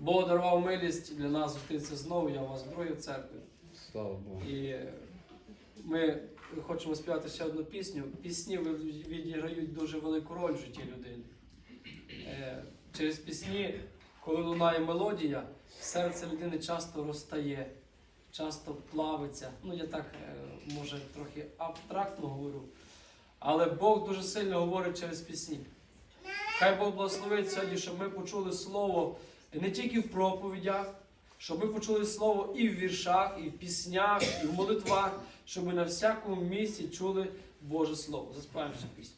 Бог дарував милість для нас зустрітися знову. Я у вас вдруге в церкві. Слава Богу. І ми хочемо співати ще одну пісню. Пісні відіграють дуже велику роль в житті людини. Е, Через пісні, коли лунає мелодія, серце людини часто розтає, часто плавиться. Ну, я так е, може трохи абстрактно говорю. Але Бог дуже сильно говорить через пісні. Хай Бог благословить сьогодні, щоб ми почули слово не тільки в проповідях, щоб ми почули слово і в віршах, і в піснях, і в молитвах, щоб ми на всякому місці чули Боже Слово. Заспіваємо ще пісню.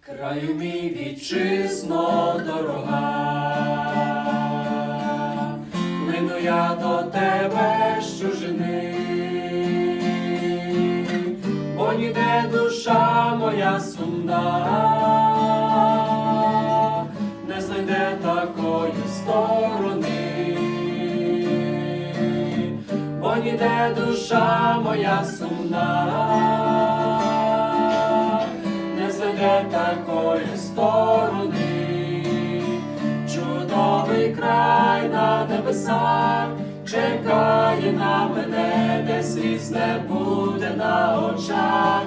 Краю мій вітчизно дорога, тебе з чужини, бо ніде душа моя сумна, не знайде такої сторони, бо ніде душа моя сумна. Не знайде такої сторони, чудовий край на небесах чекає на мене, де сліз не буде на очах,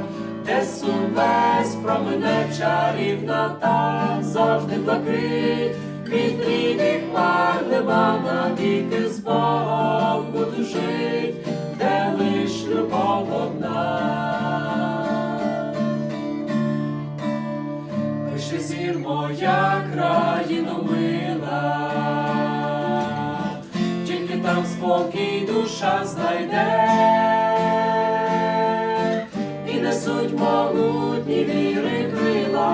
де сум весь промене чарівна та завжди блакить, вітрів і хмар нема навіки з Богом буду жить, де лиш любов одна. Пише зір моя країно мила, спокій душа знайде, і несуть могутні віри крила,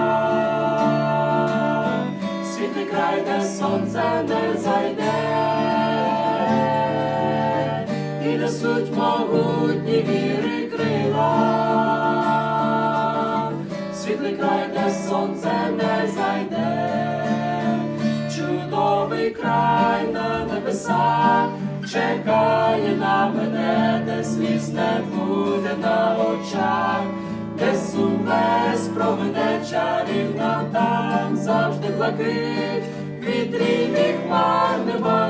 світлий край, де сонце не зайде, і несуть могутні віри крила. Світлий край, де сонце не зайде, чудовий край на небесах чекає на мене, де сліз не буде на очах, де сум весь проведе чарівна там завжди блакить, вітрі і хмар нема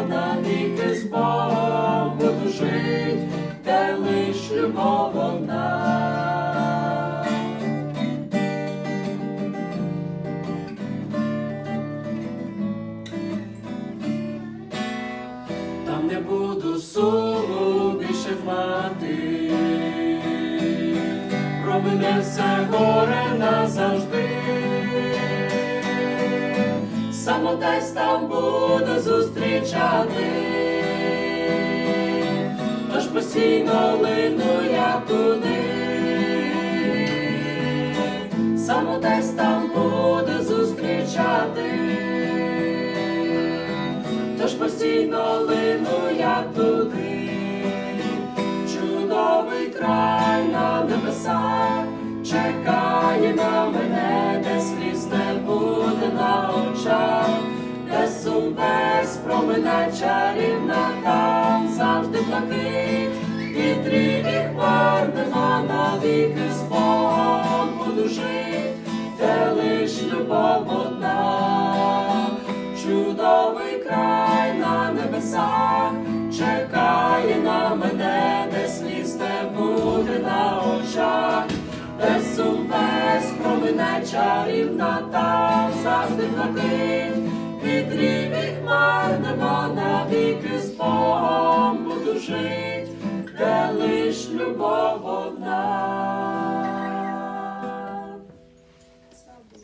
більше мати, про все горе назавжди, самотець там буде зустрічати, тож постійно лину я туди, самотець там буде зустрічати тож постійно лину я туди, чудовий край на небесах. Чекає на мене, де сліз не буде на очах, де сум весь промине чарівна там завжди блакить, вітрів і хмар нема навіки з небесах. Чекає на мене, де сліз не буде на очах, де сум без промене чарівна там завжди блакить, вітрів і хмар нема навіки жить.